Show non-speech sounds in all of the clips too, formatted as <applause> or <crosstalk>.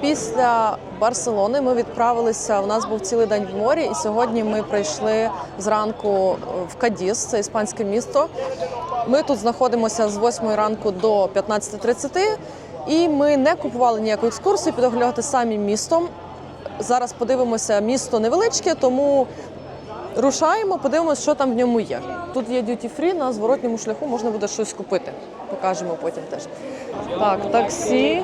Після Барселони ми відправилися. У нас був цілий день в морі, і сьогодні ми прийшли зранку в Кадіс, це іспанське місто. Ми тут знаходимося з 8 ранку до 15.30, і ми не купували ніяку екскурсію, підоглядати самі містом. Зараз подивимося, місто невеличке, тому рушаємо, подивимося, що там в ньому є. Тут є duty free, на зворотньому шляху можна буде щось купити. Покажемо потім теж. Так, таксі.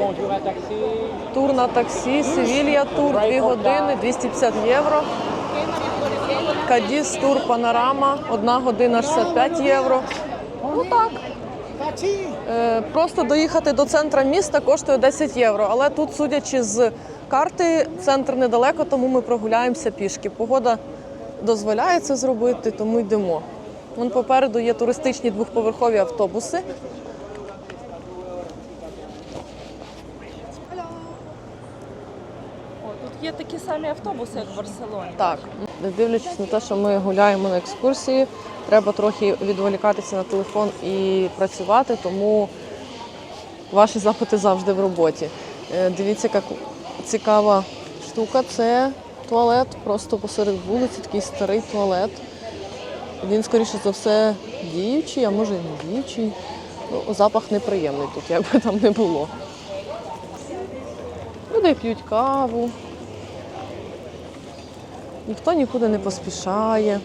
Тур на таксі, Севілья тур, 2 години, 250 євро. Кадіс тур панорама, 1 година 65 євро. Ну так. Е, Просто доїхати до центра міста коштує 10 євро. Але тут, судячи з карти, центр недалеко, тому ми прогуляємося пішки. Погода дозволяє це зробити, тому йдемо. Вон попереду є туристичні двохповерхові автобуси. О, тут є такі самі автобуси, як в Барселоні. Так, не дивлячись на те, що ми гуляємо на екскурсії, треба трохи відволікатися на телефон і працювати, тому ваші запити завжди в роботі. Е, Дивіться, яка цікава штука. Це туалет, просто посеред вулиці, такий старий туалет. Він, скоріше за все, діючий, а може і не діючий. Ну, запах неприємний тут, як би там не було. Люди п'ють каву. Ніхто нікуди не поспішає.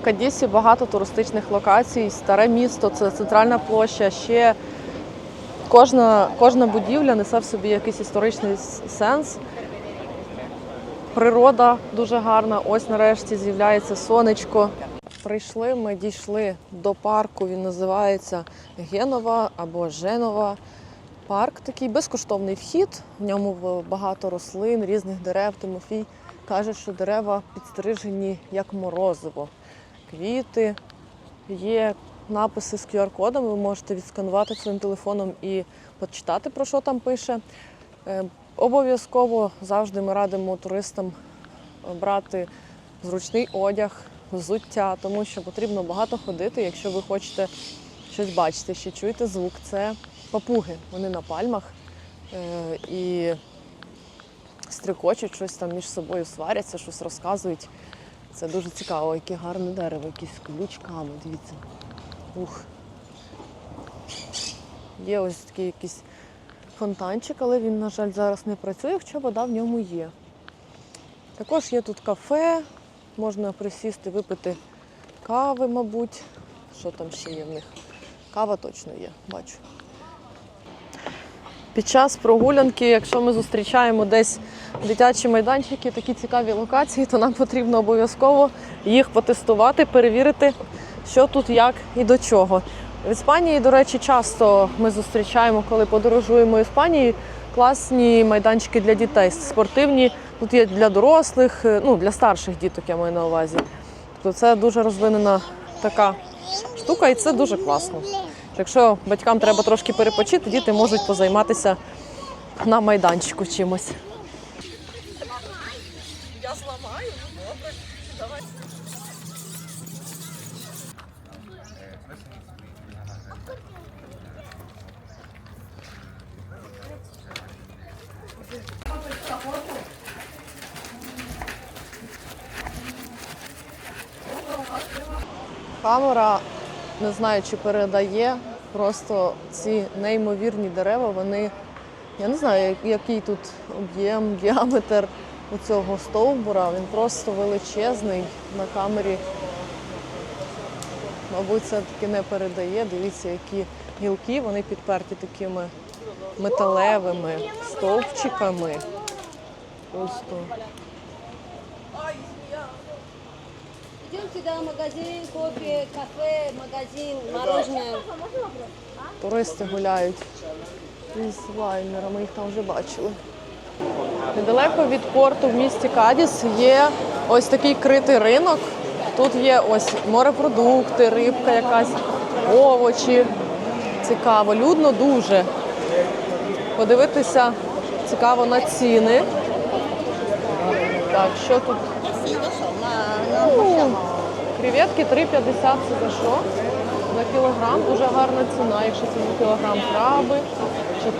В Кадісі багато туристичних локацій. Старе місто, це центральна площа. Ще кожна, кожна будівля несе в собі якийсь історичний сенс. Природа дуже гарна. Ось нарешті з'являється сонечко. Прийшли, ми дійшли до парку. Він називається Генова або Женова. Парк такий безкоштовний вхід. В ньому багато рослин, різних дерев. Тимофій каже, що дерева підстрижені як морозиво. Квіти, є написи з QR-кодами. Ви можете відсканувати своїм телефоном і почитати, про що там пише. Е, Обов'язково завжди ми радимо туристам брати зручний одяг, взуття, тому що потрібно багато ходити, якщо ви хочете щось бачити, ще чуєте звук. Це папуги. Вони на пальмах е, і стрикочуть щось там між собою, сваряться, щось розказують. Це дуже цікаво, яке гарне дерево, якісь ключками, дивіться. Ух. Є ось такий якийсь фонтанчик, але він, на жаль, зараз не працює, хоча вода в ньому є. Також є тут кафе, можна присісти, випити кави, мабуть. Що там ще є в них? Кава точно є, бачу. Під час прогулянки, якщо ми зустрічаємо десь дитячі майданчики, такі цікаві локації, то нам потрібно обов'язково їх потестувати, перевірити, що тут, як і до чого. В Іспанії, до речі, часто ми зустрічаємо, коли подорожуємо Іспанії, класні майданчики для дітей, спортивні. Тут є для дорослих, е, ну для старших діток, я маю на увазі. Тобто це дуже розвинена така штука, і це дуже класно. Якщо батькам треба трошки перепочити, діти можуть позайматися на майданчику чимось. Камера не знаю, чи передає просто ці неймовірні дерева. Вони я не знаю, який тут об'єм, діаметр у цього стовбура. Він просто величезний на камері. Мабуть, це таки не передає. Дивіться, які гілки вони підперті такими металевими стовпчиками. Просто Идемте, да, магазин, кофе, кафе, магазин, мороженое. туристи гуляють із лайнерами, їх там вже бачили. Недалеко від порту в місті Кадіс є ось такий критий ринок. Тут є ось морепродукти, рибка якась, овочі. Цікаво, людно дуже. Подивитися цікаво на ціни. Так, що тут? Креветки 3,50 це за що? за кілограм. Дуже гарна ціна, якщо це за кілограм краби.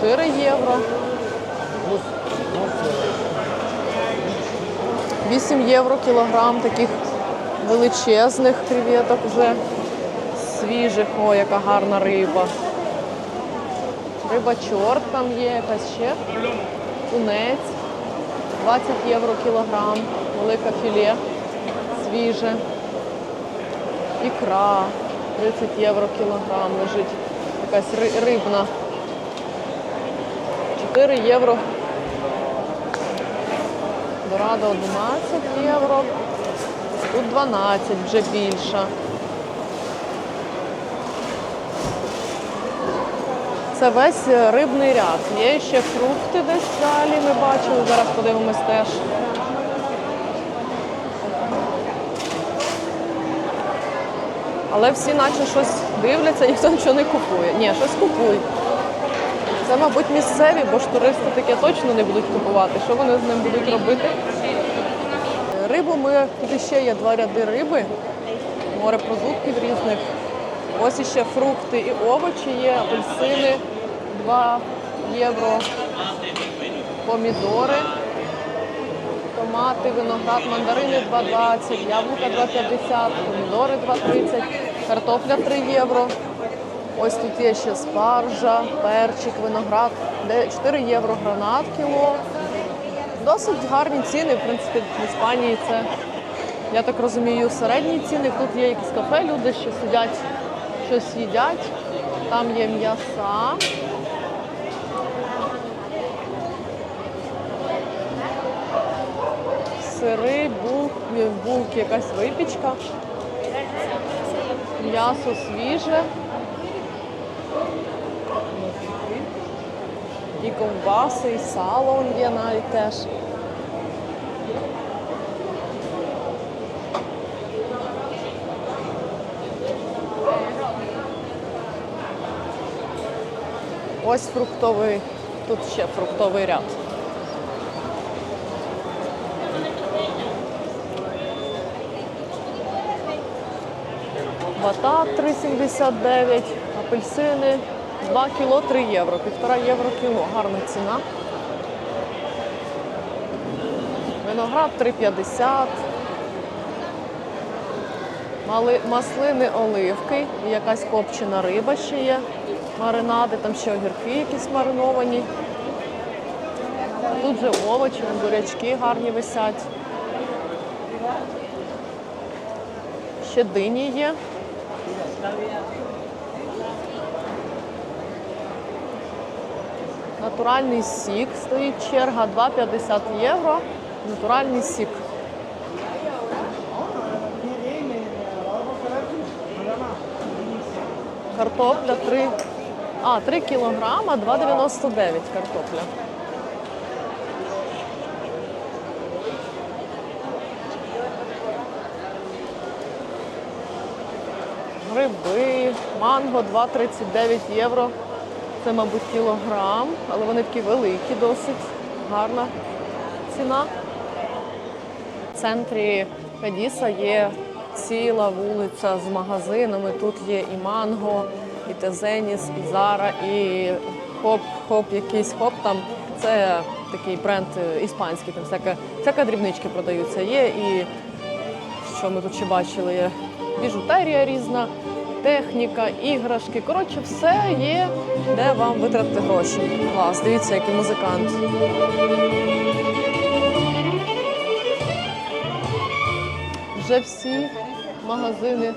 4 євро. 8 євро кілограм таких величезних креветок вже свіжих. О, яка гарна риба. Риба чорт там є, якась ще. Тунець. 20 євро кілограм. Велике філе. Свіже. Ікра. 30 євро кілограм лежить. Якась ри- рибна. 4 євро. Дорадо 11 євро. Тут 12, вже більша. Це весь рибний ряд. Є ще фрукти десь далі. Ми бачили. Зараз подивимось теж. Але всі наче щось дивляться, ніхто нічого не купує. Ні, щось купують. Це, мабуть, місцеві, бо ж туристи таке точно не будуть купувати. Що вони з ним будуть робити? Рибу ми тут ще є два ряди риби, морепродуктів різних. Ось іще фрукти і овочі є, апельсини 2 євро, помідори, томати, виноград, мандарини 2,20, яблука 2,50, помідори 2,30, картопля 3 євро. Ось тут є ще спаржа, перчик, виноград, де 4 євро гранат кіло. Досить гарні ціни, в принципі, в Іспанії це, я так розумію, середні ціни. Тут є якісь кафе, люди, що сидять, щось їдять. Там є м'яса. Сири, булки, булки, якась випічка. М'ясо свіже. І ковбаси, і сало є навіть теж. Ось фруктовий, тут ще фруктовий ряд. Батат 3,79, апельсини 2 кіло 3 євро, 1,5 євро кіло. Гарна ціна. Виноград 3,50. Маслини, оливки, якась копчена риба ще є. Маринади, там ще огірки якісь мариновані. Тут же овочі, бурячки гарні висять. Ще дині є. Натуральний сік стоїть черга 2,50 євро. Натуральний сік. Картопля 3. А, 3 кілограма, 2,99 картопля. Гриби, манго 2,39 євро. Це, мабуть, кілограм, але вони такі великі, досить гарна ціна. В центрі Кадіса є ціла вулиця з магазинами. Тут є і манго, і Тезеніс, і Зара, і хоп-хоп, якийсь хоп там. Це такий бренд іспанський, там всяка, всяка дрібнички продаються. Є і що ми тут ще бачили, є біжутерія різна, техніка, іграшки. Коротше, все є, де вам витратити гроші. Клас, дивіться, який музикант. Вже всі магазини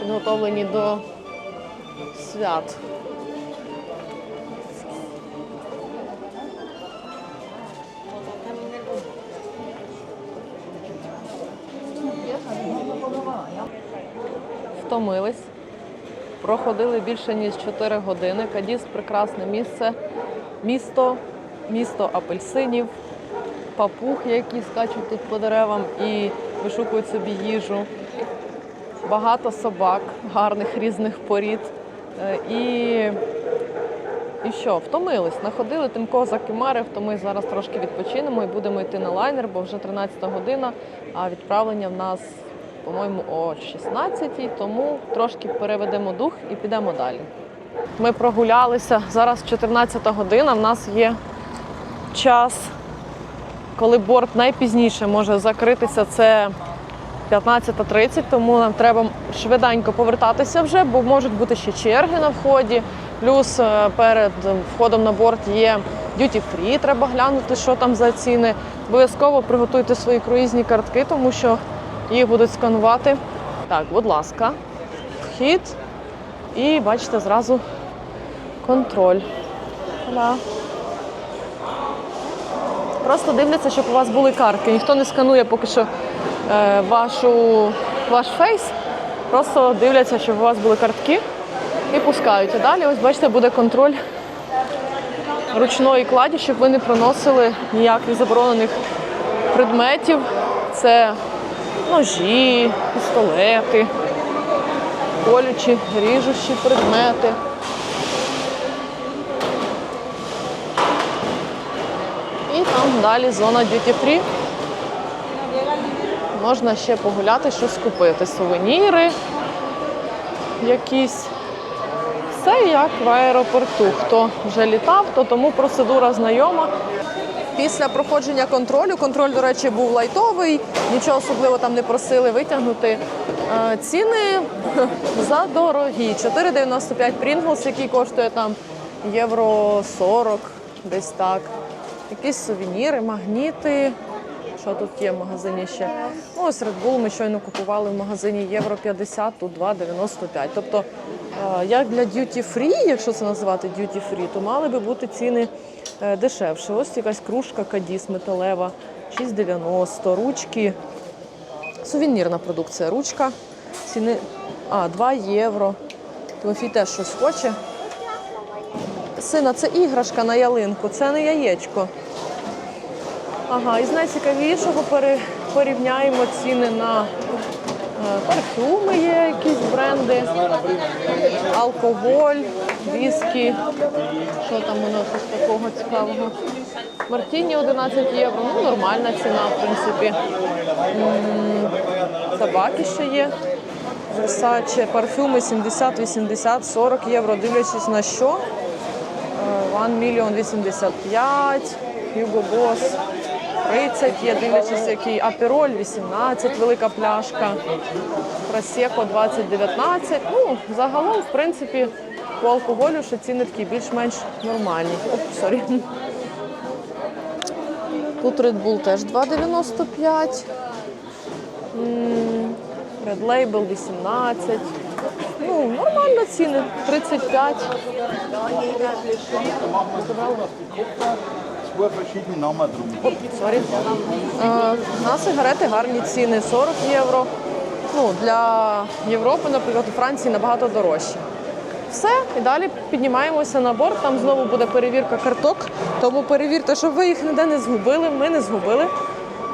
підготовлені до свят. Втомились. Проходили більше ніж 4 години. Кадіс прекрасне місце, місто, місто апельсинів, папуг, які скачуть тут по деревам і вишукують собі їжу. Багато собак, гарних різних порід. Е, І, і що, втомились, находили тим козак і то ми зараз трошки відпочинемо і будемо йти на лайнер, бо вже 13 година, а відправлення в нас по-моєму, о 16-й, тому трошки переведемо дух і підемо далі. Ми прогулялися. Зараз 14 година. В нас є час, коли борт найпізніше може закритися. Це 15.30, тому нам треба швиденько повертатися вже, бо можуть бути ще черги на вході. Плюс е, перед входом на борт є duty free, треба глянути, що там за ціни. Обов'язково приготуйте свої круїзні картки, тому що їх будуть сканувати. Так, будь ласка, вхід. І бачите, зразу контроль. Да. Просто дивляться, щоб у вас були картки. Ніхто не сканує поки що е, вашу, ваш фейс. Просто дивляться, щоб у вас були картки і пускають. А далі, ось бачите, буде контроль ручної кладі, щоб ви не проносили ніяких заборонених предметів. Це ножі, пістолети, колючі, ріжучі предмети. І там далі зона duty free. Можна ще погуляти, щось купити. Сувеніри якісь. Все як в аеропорту. Хто вже літав, то тому процедура знайома. Після проходження контролю, контроль, до речі, був лайтовий, нічого особливо там не просили витягнути. Е, Ціни <laughs> задорогі. 4,95 Pringles, який коштує там євро 40, десь так. Якісь сувеніри, магніти. Що тут є в магазині ще? Ну, ось Red Bull ми щойно купували в магазині євро 50, тут 2,95. Тобто, е, як для duty free, якщо це називати duty free, то мали би бути ціни е, дешевші. Ось якась кружка Кадіс металева, 6,90, ручки. Сувенірна продукція. Ручка. Ціни а, 2 євро. Тимофій теж щось хоче. Сина, це іграшка на ялинку, це не яєчко. Ага, і з найцікавішого порівняємо ціни на парфюми, є якісь бренди, алкоголь, віскі. Що там у нас такого цікавого? Мартіні 11 євро. Ну, нормальна ціна, в принципі. Собаки ще є. Versace, парфюми 70, 80, 40 євро, дивлячись на що. Е, One Million 85, Hugo Boss 30 є, дивлячись, який Апероль 18, велика пляшка, Просеко 20, 19. Ну, загалом, в принципі, по алкоголю ще ціни такі більш-менш нормальні. Оп, сорі. Тут Red Bull теж 2,95. М, Red Label 18. Ну, нормально ціни. 35. Е, на сигарети гарні ціни 40 євро. Ну, для Європи, наприклад, у Франції набагато дорожче. Все, і далі піднімаємося на борт. Там знову буде перевірка карток. Тому перевірте, щоб ви їх ніде не згубили. Ми не згубили.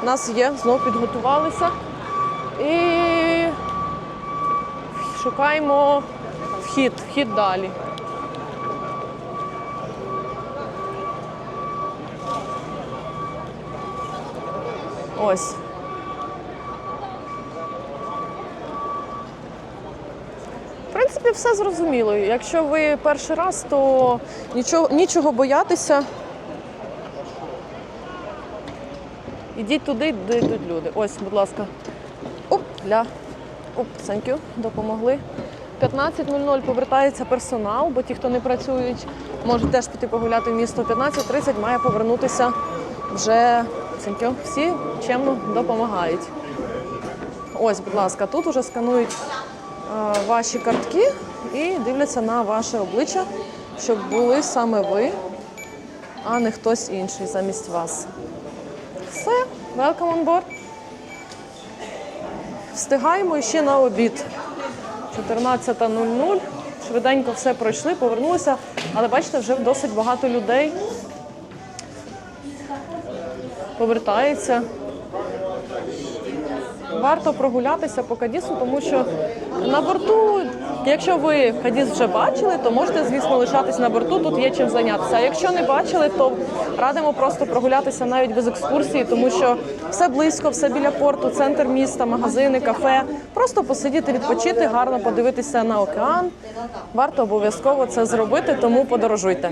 У нас є, знову підготувалися. І шукаємо вхід, вхід далі. Ось. В принципі, все зрозуміло. Якщо ви перший раз, то нічого, нічого боятися. Ідіть туди, де йдуть люди. Ось, будь ласка. Оп, ля. Оп, you, допомогли. 15.00 повертається персонал, бо ті, хто не працюють, можуть теж піти погуляти в місто. 15.30 має повернутися вже thank всі чемно допомагають. Ось, будь ласка, тут уже сканують е, ваші картки і дивляться на ваше обличчя, щоб були саме ви, а не хтось інший замість вас. Все, welcome on board. Встигаємо ще на обід. 14.00. Швиденько все пройшли, повернулися, але бачите, вже досить багато людей повертається. Варто прогулятися по Кадісу, тому що на борту Якщо ви Кадіс вже бачили, то можете, звісно, лишатись на борту. Тут є чим зайнятися. А якщо не бачили, то радимо просто прогулятися навіть без екскурсії, тому що все близько, все біля порту, центр міста, магазини, кафе. Просто посидіти, відпочити, гарно подивитися на океан. Варто обов'язково це зробити, тому подорожуйте.